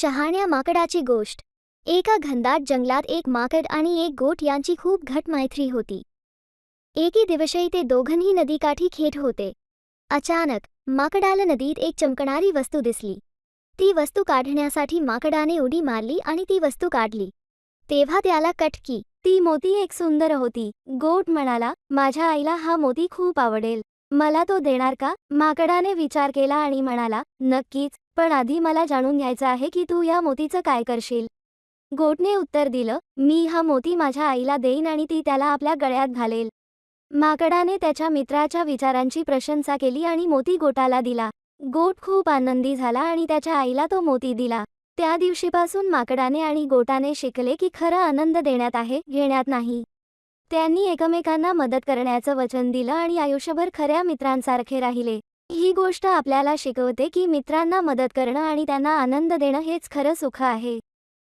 शहाण्या माकडाची गोष्ट. एका घनदाट जंगलात एक माकड आणि एक गोट यांची खूप घट मैत्री होती. एके दिवशी ते दोघंही नदीकाठी खेट होते. अचानक माकडाला नदीत एक चमकणारी वस्तू दिसली. ती वस्तू काढण्यासाठी माकडाने उडी मारली आणि ती वस्तू काढली. तेव्हा त्याला कटकी ती मोती एक सुंदर होती. गोट म्हणाला माझ्या आईला हा मोती खूप आवडेल. मला तो देणार का? माकडाने विचार केला आणि म्हणाला नक्कीच. पण आधी मला जाणून घ्यायचं आहे की तू या मोतीचं काय करशील. गोटने उत्तर दिलं मी हा मोती माझ्या आईला देईन आणि ती त्याला आपल्या गळ्यात घालेल. माकडाने त्याच्या मित्राच्या विचारांची प्रशंसा केली आणि मोती गोटाला दिला. गोट खूप आनंदी झाला आणि त्याच्या आईला तो मोती दिला. त्या दिवशीपासून माकडाने आणि गोटाने शिकले की खरा आनंद देण्यात आहे घेण्यात नाही. त्यांनी एकमेकांना मदत करण्याचं वचन दिलं आणि आयुष्यभर खऱ्या मित्रांसारखे राहिले. ही गोष्ट आपल्याला शिकवते की मित्रांना मदत करणं आणि त्यांना आनंद देणं हेच खरं सुख आहे.